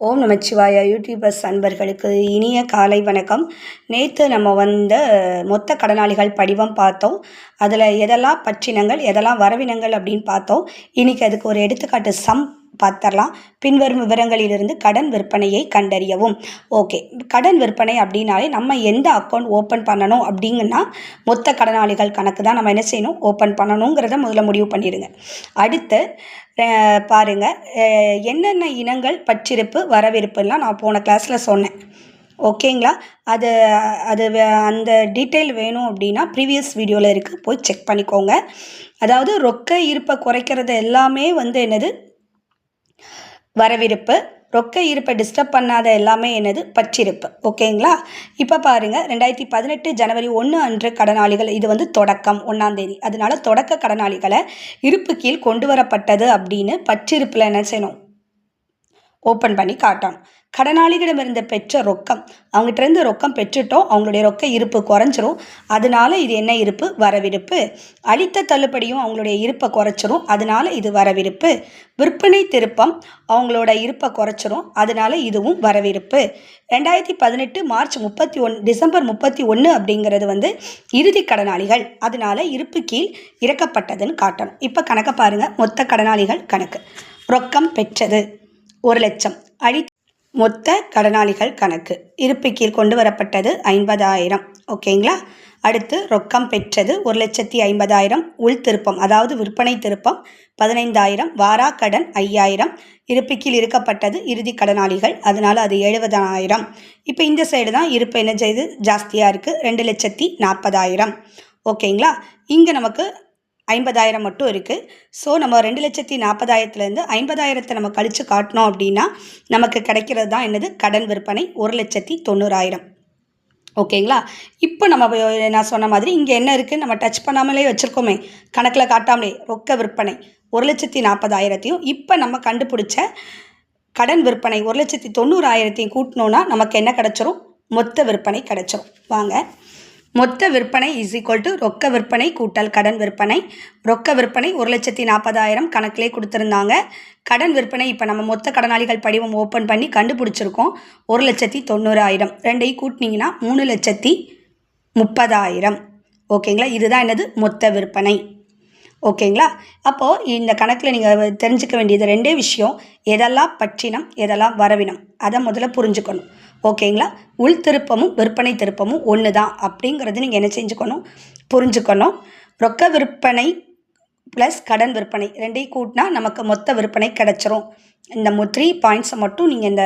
ஓம் நமச்சிவாய YouTubers அன்பர்களுக்கு இனிய காலை வணக்கம். நேற்று நம்ம வந்த மொத்த கடனாளிகள் படிவம் பார்த்தோம். அதில் எதெல்லாம் பற்றினங்கள் எதெல்லாம் வரவினங்கள் அப்படின்னு பார்த்தோம். இன்றைக்கி அதுக்கு ஒரு எடுத்துக்காட்டு சம் பார்த்தரலாம் பின்வரும் விவரங்களிலிருந்து கடன் விற்பனையை கண்டறியவும். ஓகே கடன் விற்பனை அப்படின்னாலே நம்ம எந்த அக்கௌண்ட் ஓப்பன் பண்ணணும் அப்படிங்கன்னா மொத்த கடனாளிகள் கணக்கு தான் நம்ம என்ன செய்யணும்? ஓப்பன் பண்ணணுங்கிறத முதல்ல முடிவு பண்ணிடுங்க. அடுத்து பாருங்கள் என்னென்ன இனங்கள் பற்றிருப்பு வரவிருப்புலாம் நான் போன கிளாஸில் சொன்னேன். ஓகேங்களா அது அது வே- அந்த டீட்டெயில் வேணும் அப்படின்னா ப்ரீவியஸ் வீடியோவில் இருக்குது போய் செக் பண்ணிக்கோங்க. அதாவது ரொக்க இருப்பை குறைக்கிறது எல்லாமே வந்து என்னது? வரவிருப்பு ரொக்க இருப்பை டிஸ்டர்ப் பண்ணாத எல்லாமே என்னது? பச்சிருப்பு ஓகேங்களா? இப்போ பாருங்கள் ரெண்டாயிரத்தி பதினெட்டு ஜனவரி ஒன்று அன்று கடனாளிகள் இது வந்து தொடக்கம் ஒன்றாம் தேதி. அதனால தொடக்க கடனாளிகளை இருப்பு கீழ் கொண்டு வரப்பட்டது அப்படின்னு பச்சிருப்பில் என்ன செய்யணும்? ஓப்பன் பண்ணி காட்டணும். கடனாளிகளிடமிருந்து பெற்ற ரொக்கம். அவங்ககிட்ட இருந்து ரொக்கம் பெற்றுட்டோம். அவங்களுடைய ரொக்க இருப்பு குறைஞ்சிரும். அதனால இது என்ன இருப்பு? வரவிருப்பு. அளித்த தள்ளுபடியும் அவங்களுடைய இருப்பை குறைச்சிரும். அதனால இது வரவிருப்பு. விற்பனை திருப்பம் அவங்களோட இருப்பை குறைச்சிரும். அதனால இதுவும் வரவிருப்பு. ரெண்டாயிரத்தி பதினெட்டு மார்ச் முப்பத்தி ஒன் டிசம்பர் முப்பத்தி ஒன்று அப்படிங்கிறது வந்து இறுதி கடனாளிகள். அதனால இருப்பு கீழ் இறக்கப்பட்டதுன்னு காட்டணும். இப்போ கணக்கை பாருங்கள் மொத்த கடனாளிகள் கணக்கு. ரொக்கம் பெற்றது ஒரு லட்சம். அழித்த மொத்த கடனாளிகள் கணக்கு. இருப்பிக்கில் கொண்டு வரப்பட்டது ஐம்பதாயிரம். ஓகேங்களா அடுத்து ரொக்கம் பெற்றது ஒரு லட்சத்தி ஐம்பதாயிரம். உள் திருப்பம் அதாவது விற்பனை திருப்பம் பதினைந்தாயிரம். வாரா கடன் ஐயாயிரம். இருப்பிக்கில் இருக்கப்பட்டது இறுதி கடனாளிகள் அதனால் அது எழுபதாயிரம். இப்போ இந்த சைடு தான் இருப்பு என்ன செய்து? ஜாஸ்தியாக இருக்குது ரெண்டு லட்சத்தி நாற்பதாயிரம். ஓகேங்களா இங்கே நமக்கு ஐம்பதாயிரம் மட்டும் இருக்குது ஸோ நம்ம ரெண்டு லட்சத்தி நாற்பதாயிரத்துலேருந்து ஐம்பதாயிரத்தை நம்ம கழித்து காட்டினோம் அப்படின்னா நமக்கு கிடைக்கிறது தான் என்னது? கடன் விற்பனை ஒரு லட்சத்தி தொண்ணூறாயிரம். ஓகேங்களா இப்போ நம்ம நான் சொன்ன மாதிரி இங்கே என்ன இருக்குது நம்ம டச் பண்ணாமலே வச்சுருக்கோமே. கணக்கில் காட்டாமலே ரொக்க விற்பனை ஒரு லட்சத்தி நாற்பதாயிரத்தையும். இப்போ நம்ம கண்டுபிடிச்ச கடன் விற்பனை ஒரு லட்சத்தி தொண்ணூறாயிரத்தையும் கூட்டினோன்னா நமக்கு என்ன கிடச்சிரும்? மொத்த விற்பனை கிடச்சிரும். வாங்க. மொத்த விற்பனை இஸ் ஈக்குவல் டு ரொக்க விற்பனை கூட்டல் கடன் விற்பனை. ரொக்க விற்பனை ஒரு லட்சத்தி நாற்பதாயிரம் கணக்கிலே கொடுத்துருந்தாங்க. கடன் விற்பனை இப்போ நம்ம மொத்த கடனாளிகள் படிவம் ஓப்பன் பண்ணி கண்டுபிடிச்சிருக்கோம். ஒரு லட்சத்தி தொண்ணூறாயிரம். ரெண்டையும் கூட்டினீங்கன்னா மூணு லட்சத்தி முப்பதாயிரம். ஓகேங்களா? இதுதான் என்னது? மொத்த விற்பனை. ஓகேங்களா? அப்போது இந்த கணக்கில் நீங்கள் தெரிஞ்சுக்க வேண்டியது ரெண்டே விஷயம். எதெல்லாம் பற்றினம் எதெல்லாம் வரவினம். அதை முதல்ல புரிஞ்சுக்கணும். ஓகேங்களா? உள் திருப்பமும் விற்பனை திருப்பமும் ஒன்று தான் அப்படிங்கிறது நீங்கள் என்ன செஞ்சுக்கணும்? புரிஞ்சுக்கணும். ரொக்க விற்பனை ப்ளஸ் கடன் விற்பனை ரெண்டையும் கூட்டினா நமக்கு மொத்த விற்பனை கிடச்சிரும். இந்த த்ரீ பாயிண்ட்ஸை மட்டும் நீங்கள் இந்த